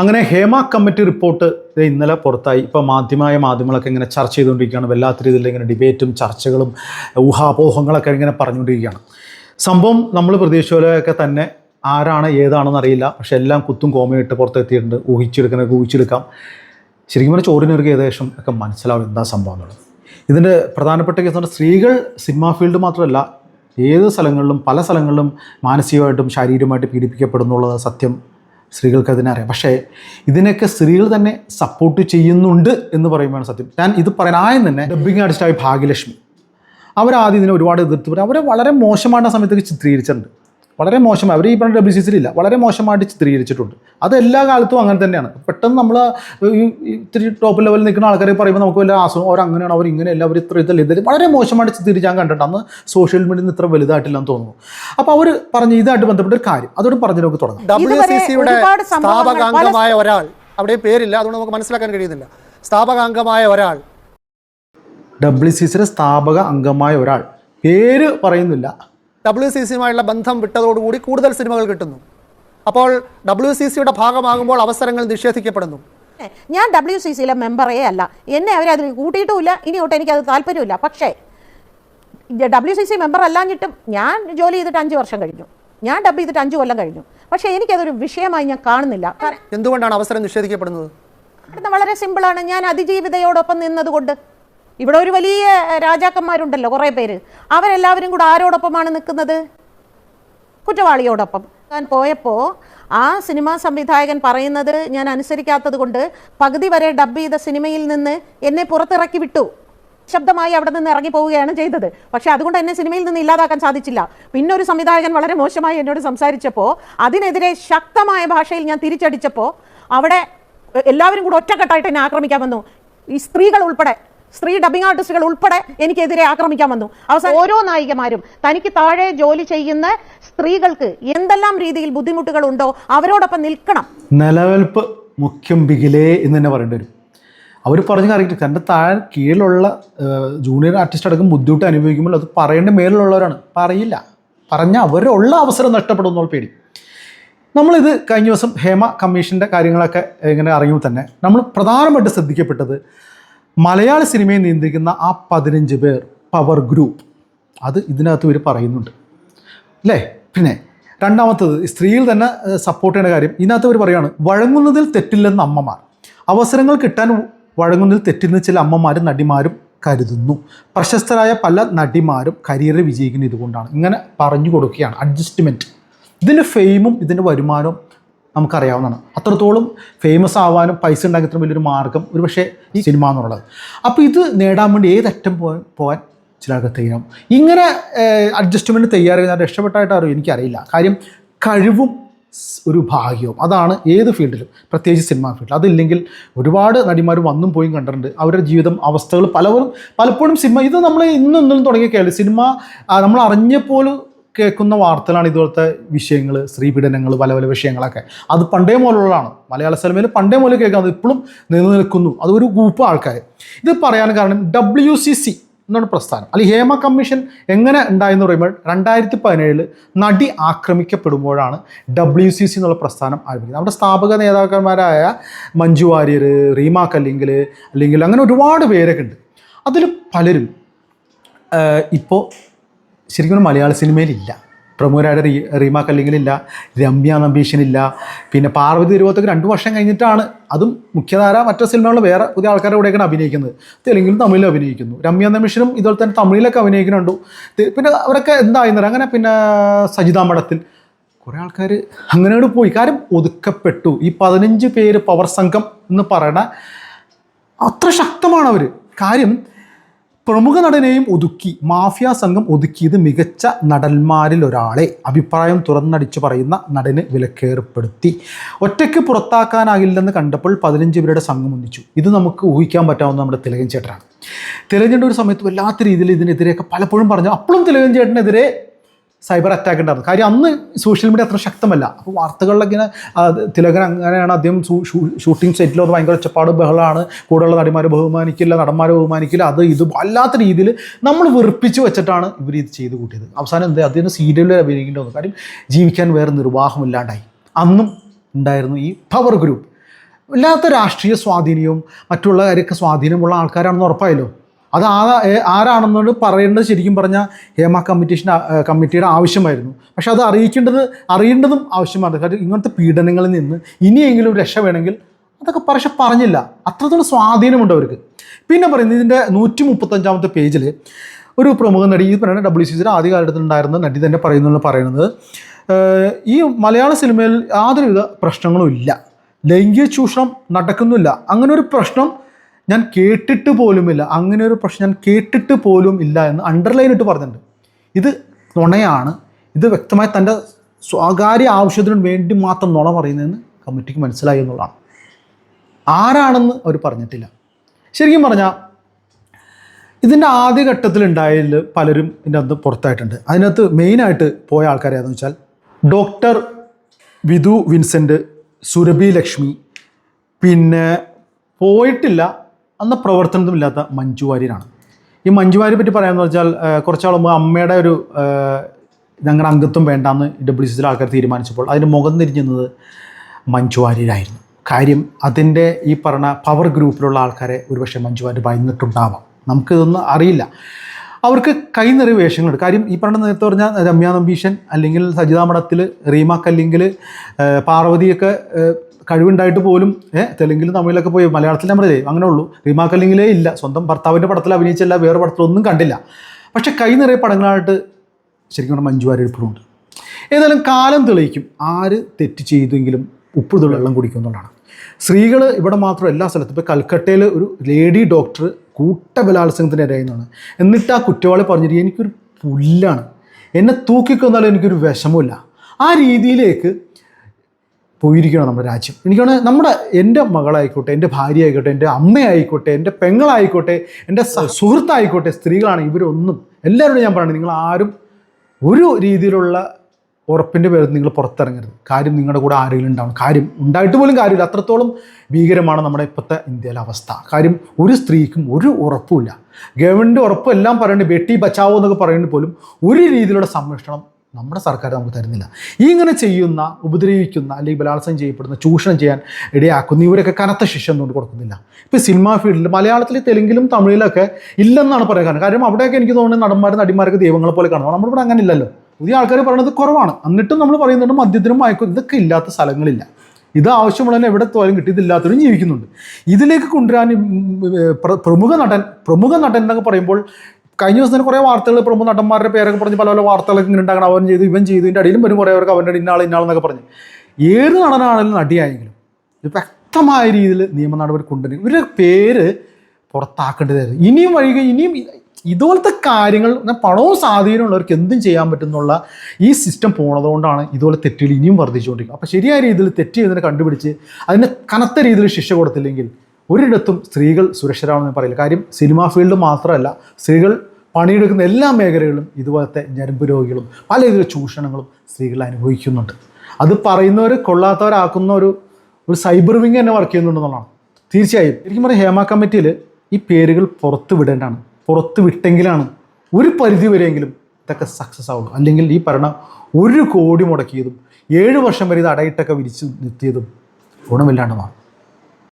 അങ്ങനെ Hema committee report ഇന്നലെ പുറത്തായി. ഇപ്പോൾ മാധ്യമമായ മാധ്യമങ്ങളൊക്കെ ഇങ്ങനെ ചർച്ച ചെയ്തുകൊണ്ടിരിക്കുകയാണ്. വല്ലാത്ത രീതിയിൽ ഇങ്ങനെ ഡിബേറ്റും ചർച്ചകളും ഊഹാപോഹങ്ങളൊക്കെ ഇങ്ങനെ പറഞ്ഞുകൊണ്ടിരിക്കുകയാണ്. സംഭവം നമ്മൾ പ്രതീക്ഷിച്ച തന്നെ ആരാണ് ഏതാണെന്ന് അറിയില്ല. പക്ഷെ എല്ലാം കുത്തും കോമയിട്ട് പുറത്തെത്തിയിട്ടുണ്ട്. ഊഹിച്ചെടുക്കണമൊക്കെ ഊഹിച്ചെടുക്കാം. ശരിക്കും പറഞ്ഞാൽ ചോറിനൊരു ഏകദേശം ഒക്കെ മനസ്സിലാവും എന്താ സംഭവം എന്നുള്ളത്. ഇതിന്റെ പ്രധാനപ്പെട്ട കേസ് പറഞ്ഞാൽ സ്ത്രീകൾ സിനിമാ ഫീൽഡ് മാത്രമല്ല ഏത് സ്ഥലങ്ങളിലും പല സ്ഥലങ്ങളിലും മാനസികമായിട്ടും ശാരീരികമായിട്ട് പീഡിപ്പിക്കപ്പെടുന്നുള്ളത് സത്യം സ്ത്രീകൾക്ക് അതിനറിയാം പക്ഷേ ഇതിനൊക്കെ സ്ത്രീകൾ തന്നെ സപ്പോർട്ട് ചെയ്യുന്നുണ്ട് എന്ന് പറയുമ്പോൾ സത്യം. ഞാൻ ഇത് പറയാൻ ആയം തന്നെ ഡബ്ബിങ് ആർട്ടിസ്റ്റായ ഭാഗ്യലക്ഷ്മി. അവരാദ്യം ഇതിനെ ഒരുപാട് എതിർത്ത് പറയും അവരെ വളരെ മോശமான സമയത്തേക്ക് ചിത്രീകരിച്ചിട്ടുണ്ട്. വളരെ മോശമായി. അവർ ഈ പറഞ്ഞ ഡബ്ല്യു സി സിയിലില്ല വളരെ മോശമായിട്ട് ചിത്രീകരിച്ചിട്ടുണ്ട്. അത് എല്ലാ കാലത്തും അങ്ങനെ തന്നെയാണ്. പെട്ടെന്ന് നമ്മൾ ഈ ഇത്തിരി ടോപ്പ് ലെവലിൽ നിൽക്കുന്ന ആൾക്കാരെ പറയുമ്പോൾ നമുക്ക് വല്ല ആസുഖം അവർ അങ്ങനെയാണ് അവർ ഇങ്ങനെയല്ല അവർ ഇത്ര ഇതല്ല ഇതല്ല. വളരെ മോശമായിട്ട് ചിത്രീകരിച്ചാൽ കണ്ടിട്ട് അന്ന് സോഷ്യൽ മീഡിയയിൽ നിന്ന് ഇത്ര വലുതായിട്ടില്ലെന്ന് തോന്നുന്നു. അപ്പോൾ അവർ പറഞ്ഞ ഇതായിട്ട് ബന്ധപ്പെട്ട ഒരു കാര്യം. അതോട് പറഞ്ഞു നമുക്ക് തുടങ്ങാം ഡബ്ല്യു സി സിയുടെ സ്ഥാപകാംഗമായ ഒരാൾ അവിടെ പേരില്ല അതുകൊണ്ട് നമുക്ക് മനസ്സിലാക്കാൻ കഴിയുന്നില്ല. സ്ഥാപകാംഗമായ ഒരാൾ. ഡബ്ല്യു സി സിയുടെ സ്ഥാപക അംഗമായ ഒരാൾ. പേര് പറയുന്നില്ല. ഡബ്ല്യു സി സിയുമായുള്ള ബന്ധം വിട്ടതോടുകൂടി കൂടുതൽ സിനിമകൾ കിട്ടുന്നു. അപ്പോൾ ഡബ്ല്യു സി സിയുടെ ഭാഗമാകുമ്പോൾ അവസരങ്ങൾ നിഷേധിക്കപ്പെടുന്നു. ഞാൻ ഡബ്ല്യു സി സിയിലെ മെമ്പറേ അല്ല. എന്നെ അവർ അതിൽ കൂട്ടിയിട്ടുമില്ല. ഇനി തൊട്ട് എനിക്കത് താല്പര്യമില്ല. പക്ഷേ ഡബ്ല്യു സി സി മെമ്പർ അല്ലാഞ്ഞിട്ടും ഞാൻ ജോലി ചെയ്തിട്ട് അഞ്ച് വർഷം കഴിഞ്ഞു. ഞാൻ ഡബ് ചെയ്തിട്ട് അഞ്ച് കൊല്ലം കഴിഞ്ഞു. പക്ഷേ എനിക്കതൊരു വിഷയമായി ഞാൻ കാണുന്നില്ല. എന്തുകൊണ്ടാണ് അവസരം നിഷേധിക്കപ്പെടുന്നത്? അവിടുന്ന് വളരെ സിമ്പിളാണ്. ഞാൻ അതിജീവിതയോടൊപ്പം നിന്നതുകൊണ്ട്. ഇവിടെ ഒരു വലിയ രാജാക്കന്മാരുണ്ടല്ലോ കുറേ പേര്. അവരെല്ലാവരും കൂടെ ആരോടൊപ്പമാണ് നിൽക്കുന്നത്? കുറ്റവാളിയോടൊപ്പം. ഞാൻ പോയപ്പോൾ ആ സിനിമാ സംവിധായകൻ പറയുന്നത് ഞാൻ അനുസരിക്കാത്തത് കൊണ്ട് പകുതി വരെ ഡബ് ചെയ്ത സിനിമയിൽ നിന്ന് എന്നെ പുറത്തിറക്കി വിട്ടു. ശബ്ദമായി അവിടെ നിന്ന് ഇറങ്ങി പോവുകയാണ് ചെയ്തത്. പക്ഷെ അതുകൊണ്ട് എന്നെ സിനിമയിൽ നിന്ന് ഇല്ലാതാക്കാൻ സാധിച്ചില്ല. പിന്നെ ഒരു സംവിധായകൻ വളരെ മോശമായി എന്നോട് സംസാരിച്ചപ്പോൾ അതിനെതിരെ ശക്തമായ ഭാഷയിൽ ഞാൻ തിരിച്ചടിച്ചപ്പോൾ അവിടെ എല്ലാവരും കൂടെ ഒറ്റക്കെട്ടായിട്ട് എന്നെ ആക്രമിക്കാൻ വന്നു. ഈ സ്ത്രീകൾ ഉൾപ്പെടെ സ്ത്രീ ഡബിംഗ് ആർട്ടിസ്റ്റുകൾ ഉൾപ്പെടെ എനിക്കെതിരെ ആക്രമിക്കാൻ വന്നു. അവസാനം ഓരോ നായികമാരും തനിക്ക് താഴെ ജോലി ചെയ്യുന്ന സ്ത്രീകൾക്ക് എന്തെല്ലാം രീതിയിൽ ബുദ്ധിമുട്ടുകൾ ഉണ്ടോ അവരോടൊപ്പം നിൽക്കണം. നിലനിൽപ്പ് മുഖ്യം ബിഗിലേ എന്ന് തന്നെ പറയേണ്ടി വരും. അവർ പറഞ്ഞു കറിയിട്ട് തന്റെ താഴെ കീഴിലുള്ള ജൂനിയർ ആർട്ടിസ്റ്റ് അടക്കം ബുദ്ധിമുട്ട് അനുഭവിക്കുമ്പോൾ അത് പറയേണ്ട മേലിലുള്ളവരാണ്. പറയില്ല. പറഞ്ഞ അവരുള്ള അവസരം നഷ്ടപ്പെടും എന്നുള്ള പേടി. നമ്മളിത് കഴിഞ്ഞ ദിവസം ഹേമ കമ്മീഷന്റെ കാര്യങ്ങളൊക്കെ ഇങ്ങനെ അറിയുമ്പോൾ തന്നെ നമ്മൾ പ്രധാനമായിട്ട് ശ്രദ്ധിക്കപ്പെട്ടത് മലയാള സിനിമയെ നിയന്ത്രിക്കുന്ന ആ പതിനഞ്ച് പേർ പവർ ഗ്രൂപ്പ് അത് ഇതിനകത്ത് ഇവർ പറയുന്നുണ്ട്. അല്ലേ? പിന്നെ രണ്ടാമത്തത് സ്ത്രീയിൽ തന്നെ സപ്പോർട്ട് ചെയ്യുന്ന കാര്യം. ഇതിനകത്ത് അവർ പറയുകയാണ് വഴങ്ങുന്നതിൽ തെറ്റില്ലെന്ന് അമ്മമാർ. അവസരങ്ങൾ കിട്ടാൻ വഴങ്ങുന്നതിൽ തെറ്റില്ലെന്ന് ചില അമ്മമാരും നടിമാരും കരുതുന്നു. പ്രശസ്തരായ പല നടിമാരും കരിയറിൽ വിജയിക്കുന്ന ഇതുകൊണ്ടാണ്. ഇങ്ങനെ പറഞ്ഞു കൊടുക്കുകയാണ് അഡ്ജസ്റ്റ്മെന്റ് ഇതിന്റെ ഫെയിമും ഇതിന്റെ വരുമാനവും നമുക്കറിയാവുന്നതാണ്. അത്രത്തോളം ഫേമസ് ആവാനും പൈസ ഉണ്ടാക്കി ഇത്ര വലിയൊരു മാർഗം ഒരു പക്ഷേ ഈ സിനിമ എന്നുള്ളത്. അപ്പോൾ ഇത് നേടാൻ വേണ്ടി ഏതറ്റം പോകാൻ പോകാൻ ചില ആൾക്കാർ തയ്യാറും ഇങ്ങനെ അഡ്ജസ്റ്റ്മെന്റ് തയ്യാറായി രക്ഷപ്പെട്ടായിട്ട് അറിയും എനിക്കറിയില്ല. കാര്യം കഴിവും ഒരു ഭാഗ്യവും. അതാണ് ഏത് ഫീൽഡിലും. പ്രത്യേകിച്ച് സിനിമാ ഫീൽഡിൽ അതില്ലെങ്കിൽ ഒരുപാട് നടിമാർ വന്നും പോയും കണ്ടിട്ടുണ്ട്. അവരുടെ ജീവിതം അവസ്ഥകൾ പലവരും പലപ്പോഴും സിനിമ ഇത് നമ്മൾ ഇന്നൊന്നും തുടങ്ങിയ കേൾവി സിനിമ നമ്മൾ അറിഞ്ഞപ്പോലും കേൾക്കുന്ന വാർത്തകളാണ് ഇതുപോലത്തെ വിഷയങ്ങൾ സ്ത്രീപീഡനങ്ങൾ പല പല വിഷയങ്ങളൊക്കെ. അത് പണ്ടേ മുതലുള്ളതാണ് മലയാള സിനിമയിൽ പണ്ടേ മുതൽ കേൾക്കുന്നത് ഇപ്പോഴും നിലനിൽക്കുന്നു. അതൊരു ഗ്രൂപ്പ് ആൾക്കാർ ഇത് പറയാൻ കാരണം ഡബ്ല്യു സി സി എന്നാണ് പ്രസ്ഥാനം. അല്ലെങ്കിൽ ഹേമ കമ്മീഷൻ എങ്ങനെ ഉണ്ടായെന്ന് പറയുമ്പോൾ രണ്ടായിരത്തി പതിനേഴിൽ നടി ആക്രമിക്കപ്പെടുമ്പോഴാണ് ഡബ്ല്യു സി സി എന്നുള്ള പ്രസ്ഥാനം ആരംഭിക്കുന്നത്. നമ്മുടെ സ്ഥാപക നേതാക്കന്മാരായ മഞ്ജു വാര്യർ റീമ കല്ലിങ്കിൽ അല്ലെങ്കിൽ അങ്ങനെ ഒരുപാട് പേരൊക്കെ ഉണ്ട്. അതിൽ പലരും ഇപ്പോൾ ശരിക്കും മലയാള സിനിമയിലില്ല. പ്രമുഖരായ റീ റീമ കല്ലിങ്ങലില്ല രമ്യ നമ്പീഷനില്ല പിന്നെ പാർവതി തിരുവോത്തൊക്കെ രണ്ട് വർഷം കഴിഞ്ഞിട്ടാണ് അതും മുഖ്യധാര മറ്റു സിനിമകളിൽ വേറെ പുതിയ ആൾക്കാരുടെ കൂടെയൊക്കെയാണ് അഭിനയിക്കുന്നത്. തെലുങ്കിലും തമിഴിലും അഭിനയിക്കുന്നു. രമ്യ നമ്പീഷനും ഇതുപോലെ തന്നെ തമിഴിലൊക്കെ അഭിനയിക്കുന്നുണ്ട്. പിന്നെ അവരൊക്കെ എന്തായിരുന്നത്? അങ്ങനെ പിന്നെ സജിതാ മഠത്തിൽ കുറേ ആൾക്കാർ അങ്ങനെയോട് പോയി. കാര്യം ഒതുക്കപ്പെട്ടു. ഈ പതിനഞ്ച് പേര് പവർ സംഘം എന്ന് പറയണ അത്ര ശക്തമാണ് അവർ കാര്യം പ്രമുഖ നടനെയും ഒതുക്കി മാഫിയ സംഘം ഒതുക്കിയത് മികച്ച നടന്മാരിൽ ഒരാളെ അഭിപ്രായം തുറന്നടിച്ചു പറയുന്ന നടന് വിലക്കേർപ്പെടുത്തി. ഒറ്റയ്ക്ക് പുറത്താക്കാനാകില്ലെന്ന് കണ്ടപ്പോൾ പതിനഞ്ച് പേരുടെ സംഘം ഒന്നിച്ചു. ഇത് നമുക്ക് ഊഹിക്കാൻ പറ്റാവുന്ന നമ്മുടെ തിലകൻ ചേട്ടനാണ്. തിലകൻ ചേട്ടൻ ഒരു സമയത്ത് വല്ലാത്ത രീതിയിൽ ഇതിനെതിരെയൊക്കെ പലപ്പോഴും പറഞ്ഞു. അപ്പോഴും തിലകൻ ചേട്ടനെതിരെ സൈബർ അറ്റാക്ക് ഉണ്ടായിരുന്നു. കാര്യം അന്ന് സോഷ്യൽ മീഡിയ അത്ര ശക്തമല്ല. അപ്പോൾ വാർത്തകളിലൊക്കെ തിലകൻ അങ്ങനെയാണ് അദ്ദേഹം ഷൂട്ടിംഗ് സെറ്റിലോ അത് ഭയങ്കര ഒച്ചപ്പാട് ബഹളമാണ് കൂടെയുള്ള നടിമാരെ ബഹുമാനിക്കില്ല നടന്മാരെ ബഹുമാനിക്കില്ല. അത് ഇത് വല്ലാത്ത രീതിയിൽ നമ്മൾ വെറുപ്പിച്ച് വെച്ചിട്ടാണ് ഇവർ ഇത് ചെയ്ത് കൂട്ടിയത്. അവസാനം എന്താ അദ്ദേഹം സീരിയലിൽ അഭിനയിക്കേണ്ടി വന്നു. കാര്യം ജീവിക്കാൻ വേറെ നിർവാഹമില്ലാണ്ടായി. അന്നും ഉണ്ടായിരുന്നു ഈ പവർ ഗ്രൂപ്പ് വല്ലാത്ത രാഷ്ട്രീയ സ്വാധീനവും മറ്റുള്ള കാര്യമൊക്കെ സ്വാധീനമുള്ള ആൾക്കാരാണെന്ന് ഉറപ്പായല്ലോ. അത് ആ ആരാണെന്നുകൊണ്ട് പറയേണ്ടത് ശരിക്കും പറഞ്ഞാൽ ഹേമ കമ്മിറ്റീഷന്റെ കമ്മിറ്റിയുടെ ആവശ്യമായിരുന്നു. പക്ഷേ അത് അറിയിക്കേണ്ടത് അറിയേണ്ടതും ആവശ്യമാണ്. കാര്യം ഇങ്ങനത്തെ പീഡനങ്ങളിൽ നിന്ന് ഇനിയെങ്കിലും രക്ഷ വേണമെങ്കിൽ അതൊക്കെ പക്ഷെ പറഞ്ഞില്ല. അത്രത്തോളം സ്വാധീനമുണ്ട് അവർക്ക്. പിന്നെ പറയുന്നത് ഇതിന്റെ നൂറ്റി മുപ്പത്തഞ്ചാമത്തെ പേജിൽ ഒരു പ്രമുഖ നടി ഈ പറയുന്ന ഡബ്ല്യു സി സിയുടെ ആദ്യ നടി തന്നെ പറയുന്നു പറയുന്നത് ഈ മലയാള സിനിമയിൽ യാതൊരുവിധ പ്രശ്നങ്ങളും ഇല്ല. ലൈംഗിക ചൂഷണം നടക്കുന്നില്ല. അങ്ങനെ ഒരു പ്രശ്നം ഞാൻ കേട്ടിട്ട് പോലുമില്ല അങ്ങനെ ഒരു പ്രശ്നം ഞാൻ കേട്ടിട്ട് പോലും ഇല്ല എന്ന് അണ്ടർലൈൻ ഇട്ട് പറഞ്ഞിട്ടുണ്ട്. ഇത് നുണയാണ്. ഇത് വ്യക്തമായി തന്റെ സ്വകാര്യ ആവശ്യത്തിനു വേണ്ടി മാത്രം നുണ പറയുന്നതെന്ന് കമ്മിറ്റിക്ക് മനസ്സിലായി എന്നുള്ളതാണ്. ആരാണെന്ന് അവർ പറഞ്ഞിട്ടില്ല. ശരിക്കും പറഞ്ഞാൽ ഇതിന്റെ ആദ്യഘട്ടത്തിൽ ഉണ്ടായതിൽ പലരും ഇതിന്റെ അകത്ത് പുറത്തായിട്ടുണ്ട്. അതിനകത്ത് മെയിനായിട്ട് പോയ ആൾക്കാരാണെന്ന് വെച്ചാൽ ഡോക്ടർ വിധു വിൻസെന്റ് സുരഭി ലക്ഷ്മി. പിന്നെ പോയിട്ടില്ല. അന്ന് പ്രവർത്തനത്തിലില്ലാത്ത മഞ്ജു വാര്യരാണ്. ഈ മഞ്ജു പറ്റി പറയാമെന്ന് വെച്ചാൽ കുറച്ചാൾ മുമ്പ് അമ്മയുടെ ഒരു ഞങ്ങളുടെ അംഗത്വം വേണ്ടാന്ന് ഡബ്ല്യു സി ആൾക്കാർ തീരുമാനിച്ചപ്പോൾ അതിന് മുഖം തിരിഞ്ഞത് മഞ്ജു വാര്യരായിരുന്നു. കാര്യം അതിന്റെ ഈ പറഞ്ഞ പവർ ഗ്രൂപ്പിലുള്ള ആൾക്കാരെ ഒരുപക്ഷെ മഞ്ജു വാര്യർ ഭയന്നിട്ടുണ്ടാവാം. നമുക്കിതൊന്നും അറിയില്ല. അവർക്ക് കൈ നിറയെ വേഷങ്ങളുണ്ട്. കാര്യം ഈ പറഞ്ഞ നേരത്തെ പറഞ്ഞാൽ രമ്യ നമ്പീശൻ അല്ലെങ്കിൽ സജിതാ മഠത്തിൽ റീമ കല്ലിങ്കിൽ പാർവതിയൊക്കെ കഴിവുണ്ടായിട്ട് പോലും ഏഹ്, തെലുങ്കിലും തമിഴിലൊക്കെ പോയി. മലയാളത്തിൽ നമ്മൾ അങ്ങനെ ഉള്ളൂ. റീമ കല്ലിങ്കിലേ ഇല്ല. സ്വന്തം ഭർത്താവിന്റെ പടത്തിൽ അഭിനയിച്ചല്ല വേറെ പടത്തിലൊന്നും കണ്ടില്ല. പക്ഷേ കൈ നിറയെ പടങ്ങളായിട്ട് ശരിക്കും പറഞ്ഞാൽ മഞ്ജു വാര്യർ ഇപ്പോഴുണ്ട് ഏതായാലും കാലം തെളിയിക്കും ആര് തെറ്റ് ചെയ്തെങ്കിലും ഉപ്പ് തുള്ളി വെള്ളം കുടിക്കുന്നുള്ളതാണ് സ്ത്രീകൾ ഇവിടെ മാത്രം എല്ലാ സ്ഥലത്തും ഇപ്പോൾ കൽക്കട്ടയിൽ ഒരു ലേഡി ഡോക്ടർ കൂട്ട ബലാത്സംഗത്തിന് ഇരയുന്നതാണ് എന്നിട്ട് ആ കുറ്റവാളി പറഞ്ഞിട്ട് എനിക്കൊരു പുല്ലാണ്. എന്നെ തൂക്കിക്കൊന്നാലും എനിക്കൊരു വിഷമമില്ല ആ രീതിയിലേക്ക് പോയിരിക്കണം നമ്മുടെ രാജ്യം. എനിക്കാണ് നമ്മുടെ എന്റെ മകളായിക്കോട്ടെ എന്റെ ഭാര്യ ആയിക്കോട്ടെ എന്റെ അമ്മയായിക്കോട്ടെ എന്റെ പെങ്ങളായിക്കോട്ടെ എന്റെ സുഹൃത്തായിക്കോട്ടെ സ്ത്രീകളാണ് ഇവരൊന്നും. എല്ലാവരോടും ഞാൻ പറയുന്നത് നിങ്ങൾ ആരും ഒരു രീതിയിലുള്ള ഉറപ്പിന്റെ പേരിൽ നിങ്ങൾ പുറത്തിറങ്ങരുത്. കാര്യം നിങ്ങളുടെ കൂടെ ആരെങ്കിലും ഉണ്ടാവണം. കാര്യം ഉണ്ടായിട്ട് പോലും കാര്യമില്ല. അത്രത്തോളം ഭീകരമാണ് നമ്മുടെ ഇപ്പോഴത്തെ ഇന്ത്യയിലെ അവസ്ഥ. കാര്യം ഒരു സ്ത്രീക്കും ഒരു ഉറപ്പുമില്ല. ഗവൺമെന്റ് ഉറപ്പ് എല്ലാം പറയുന്നത് ബെട്ടി ബച്ചാവോ എന്നൊക്കെ പറയുന്നത് പോലും ഒരു രീതിയിലുള്ള സംരക്ഷണം നമ്മുടെ സർക്കാർ നമുക്ക് തരുന്നില്ല. ഈ ഇങ്ങനെ ചെയ്യുന്ന ഉപദ്രവിക്കുന്ന അല്ലെങ്കിൽ ബലാത്സംഗം ചെയ്യപ്പെടുന്ന ചൂഷണം ചെയ്യാൻ ഇടയാക്കുന്ന ഇവരൊക്കെ കനത്ത ശിക്ഷ എന്തുകൊണ്ട് കൊടുക്കുന്നില്ല. ഇപ്പോൾ സിനിമാ ഫീൽഡിൽ മലയാളത്തിൽ തെലുങ്കിലും തമിഴിലൊക്കെ ഇല്ലെന്നാണ് പറയുക കാരണം. കാരണം അവിടെയൊക്കെ എനിക്ക് തോന്നുന്നത് നടന്മാരും നടിമാരൊക്കെ ദൈവങ്ങളെ പോലെ കാണും. നമ്മളിവിടെ അങ്ങനെ ഇല്ലല്ലോ പുതിയ ആൾക്കാർ പറയുന്നത് കുറവാണ്. എന്നിട്ടും നമ്മൾ പറയുന്നുണ്ട് മദ്യത്തിനും മയക്കും ഇതൊക്കെ ഇല്ലാത്ത സ്ഥലങ്ങളില്ല. ഇത് ആവശ്യമുള്ളതിന് എവിടെ തോലും കിട്ടി ഇതില്ലാത്തവരും ജീവിക്കുന്നുണ്ട്. ഇതിലേക്ക് കൊണ്ടുവരാൻ പ്രമുഖ നടൻ പ്രമുഖ നടൻ എന്നൊക്കെ പറയുമ്പോൾ കഴിഞ്ഞ ദിവസം തന്നെ കുറേ വാർത്തകൾ പ്രമുഖ നടന്മാരുടെ പേരൊക്കെ പറഞ്ഞ് പല പല വാർത്തകളൊക്കെ ഇങ്ങനെ ഉണ്ടാകണം അവൻ ചെയ്തു ഇവൻ ചെയ്തു. ഇതിന്റെ അടിയിലും വരും കുറേ അവർക്ക് അവന്റെ ഇന്നാൾ ഇന്നാളെന്നൊക്കെ പറഞ്ഞ്. ഏത് നടനാണെങ്കിലും നടിയായെങ്കിലും ഇത് വ്യക്തമായ രീതിയിൽ നിയമ നടപടി കൊണ്ടുവരും. ഇവരുടെ പേര് പുറത്താക്കേണ്ടതായിരുന്നു ഇനിയും വഴിക ഇനിയും ഇതുപോലത്തെ കാര്യങ്ങൾ പണവും സ്വാധീനമുള്ളവർക്ക് എന്തും ചെയ്യാൻ പറ്റുന്നുള്ള ഈ സിസ്റ്റം പോണതുകൊണ്ടാണ് ഇതുപോലെ തെറ്റുകൾ ഇനിയും വർദ്ധിച്ചുകൊണ്ടിരിക്കുന്നത്. അപ്പോൾ ശരിയായ രീതിയിൽ തെറ്റ് ചെയ്തതിനെ കണ്ടുപിടിച്ച് അതിനെ കനത്ത രീതിയിൽ ശിക്ഷ കൊടുത്തില്ലെങ്കിൽ ഒരിടത്തും സ്ത്രീകൾ സുരക്ഷിതരാണെന്ന് പറയില്ല. കാര്യം സിനിമാ ഫീൽഡ് മാത്രമല്ല സ്ത്രീകൾ പണിയെടുക്കുന്ന എല്ലാ മേഖലകളിലും ഇതുപോലത്തെ ഞരമ്പ് രോഗികളും പല രീതിയിലുള്ള ചൂഷണങ്ങളും സ്ത്രീകൾ അനുഭവിക്കുന്നുണ്ട്. അത് പറയുന്നവർ കൊള്ളാത്തവരാക്കുന്ന ഒരു ഒരു സൈബർ വിങ് തന്നെ വർക്ക് ചെയ്യുന്നുണ്ടെന്നുള്ളതാണ് തീർച്ചയായും. ശരിക്കും പറഞ്ഞാൽ ഹേമ കമ്മിറ്റിയിൽ ഈ പേരുകൾ പുറത്ത് വിടേണ്ടതാണ്. പുറത്ത് വിട്ടെങ്കിലാണ് ഒരു പരിധി വരെയെങ്കിലും ഇതൊക്കെ സക്സസ് ആവുള്ളൂ. അല്ലെങ്കിൽ ഈ ഭരണ ഒരു കോടി മുടക്കിയതും ഏഴ് വർഷം വരെ ഇത് അടയിട്ടൊക്കെ വിരിച്ച് നിർത്തിയതും ഗുണമില്ലാണ്ട് മാറും